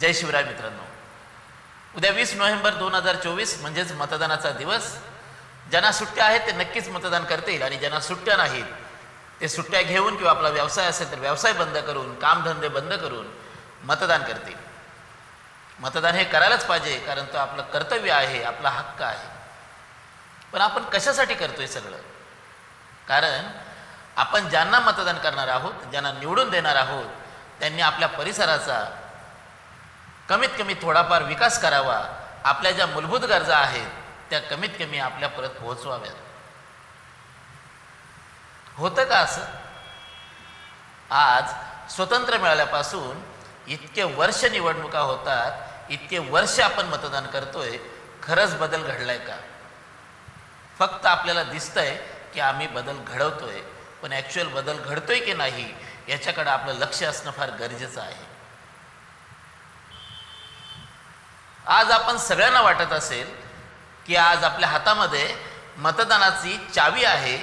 जय शिवराय मित्रांनो. उद्या वीस नोव्हेंबर दोन हजार चोवीस म्हणजेच मतदानाचा दिवस. ज्यांना सुट्ट्या आहेत ते नक्कीच मतदान करतील आणि ज्यांना सुट्ट्या नाहीत ते सुट्ट्या घेऊन किंवा आपला व्यवसाय असेल तर व्यवसाय बंद करून कामधंदे बंद करून मतदान करतील. मतदान हे करायलाच पाहिजे कारण तो आपलं कर्तव्य आहे आपला हक्क आहे. पण आपण कशासाठी करतोय सगळं? कारण आपण ज्यांना मतदान करणार आहोत ज्यांना निवडून देणार आहोत त्यांनी आपल्या परिसराचा कमीत कमी थोडाफार विकास करावा. आपल्या ज्या मूलभूत गरजा आहेत त्या कमीत कमी आपल्यापर्यंत पोहोचवाव्यात. होतं का असं? आज स्वतंत्र मिळाल्यापासून इतके वर्ष निवडणुका होतात इतके वर्ष आपण मतदान करतोय खरंच बदल घडलाय का? फक्त आपल्याला दिसतंय की आम्ही बदल घडवतोय पण ॲक्च्युअल बदल घडतोय की नाही याच्याकडे आपलं लक्ष असणं फार गरजेचं आहे. आज आपण सगळ्यांना वाटत असेल की आज आपल्या हातामध्ये मतदानाची चावी आहे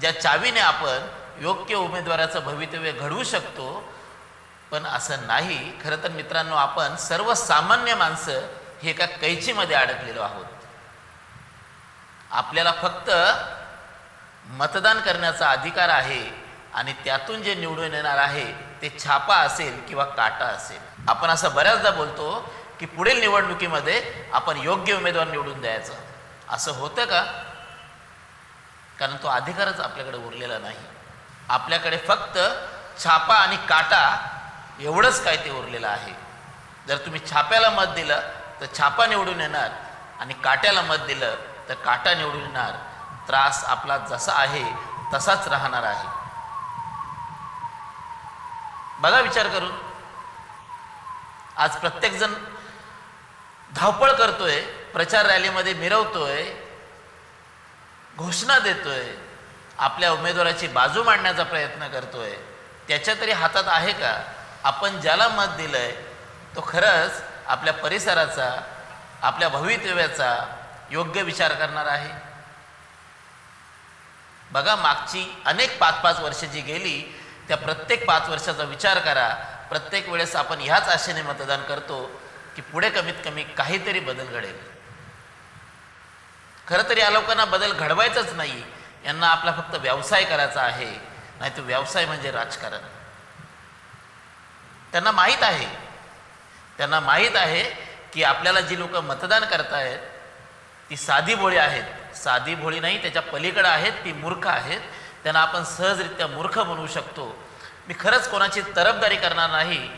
ज्या चावीने आपण योग्य उमेदवाराचं भवितव्य घडवू शकतो. पण असं नाही. खरं तर मित्रांनो आपण सर्वसामान्य माणसं हे एका कैचीमध्ये अडकलेलो आहोत. आपल्याला फक्त मतदान करण्याचा अधिकार आहे आणि त्यातून जे निवडून येणार आहे ते छापा असेल किंवा काटा असेल. आपण असं बऱ्याचदा बोलतो की पुढील निवडणुकीमध्ये आपण योग्य उमेदवार निवडून द्यायचं. असं होतं का? कारण तो अधिकारच आपल्याकडे उरलेला नाही. आपल्याकडे फक्त छापा आणि काटा एवढंच काय ते उरलेलं आहे. जर तुम्ही छाप्याला मत दिलं तर छापा निवडून येणार आणि काट्याला मत दिलं तर काटा निवडून येणार. त्रास आपला जसा आहे तसाच राहणार आहे. बघा विचार करून. आज प्रत्येकजण धावपळ करतोय प्रचार रॅलीमध्ये मिरवतोय घोषणा देतोय आपल्या उमेदवाराची बाजू मांडण्याचा प्रयत्न करतोय त्याच्या तरी हातात आहे का? आपण ज्याला मत दिलंय तो खरंच आपल्या परिसराचा आपल्या भवितव्याचा योग्य विचार करणार आहे. बघा मागची अनेक पाच पाच वर्ष जी गेली त्या प्रत्येक पाच वर्षाचा विचार करा. प्रत्येक वेळेस आपण ह्याच आशेने मतदान करतो. की पुढे कमीत कमी काहीतरी बदल घडेल. खरं तरी या लोकांना बदल घडवायचाच नाही यांना आपला फक्त व्यवसाय करायचा आहे नाही तो व्यवसाय म्हणजे राजकारण. त्यांना माहीत आहे. त्यांना माहीत आहे की आपल्याला जी लोक मतदान करतायत ती साधी भोळी आहेत. साधी भोळी नाही त्याच्या पलीकडं आहेत ती मूर्ख आहेत. त्यांना आपण सहजरित्या मूर्ख बनवू शकतो. मी खरंच कोणाची तरफदारी करणार नाही.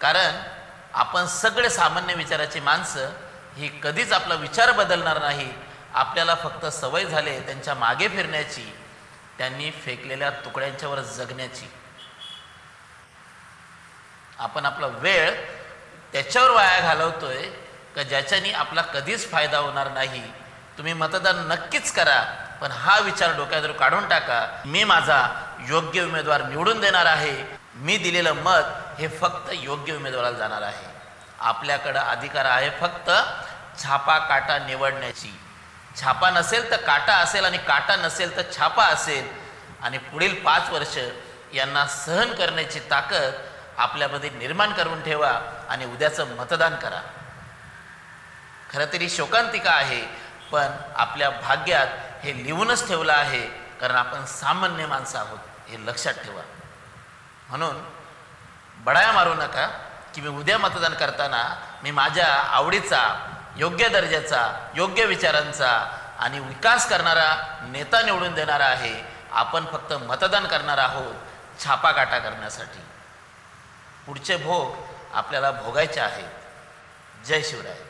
कारण आपण सगळे सामान्य विचाराची माणसं ही कधीच आपला विचार बदलणार नाही. आपल्याला फक्त सवय झाले त्यांच्या मागे फिरण्याची त्यांनी फेकलेल्या तुकड्यांच्यावर जगण्याची. आपण आपला वेळ त्याच्यावर वाया घालवतोय का ज्याच्यानी आपला कधीच फायदा होणार नाही? तुम्ही मतदान नक्कीच करा पण हा विचार डोक्यातून काढून टाका. मी माझा योग्य उमेदवार निवडून देणार आहे. मी दिलेलं मत हे फक्त योग्य उमेदवाराला जाणार आहे. आपल्याकडं अधिकार आहे फक्त छापा काटा निवडण्याची. छापा नसेल तर काटा असेल आणि काटा नसेल तर छापा असेल. आणि पुढील पाच वर्ष यांना सहन करण्याची ताकद आपल्यामध्ये निर्माण करून ठेवा आणि उद्याचं मतदान करा. खरं तरी शोकांतिका आहे पण आपल्या भाग्यात हे लिहूनच ठेवलं आहे कारण आपण सामान्य माणसं आहोत हे लक्षात ठेवा. म्हणून बडाया मारू नका की मी उद्या मतदान करताना मी माझ्या आवडीचा योग्य दर्जाचा योग्य विचारांचा आणि विकास करणारा नेता निवडून देणारा आहे. आपण फक्त मतदान करणार आहोत छापाकाटा करण्यासाठी. पुढचे भोग आपल्याला भोगायचे आहेत. जय शिवराय.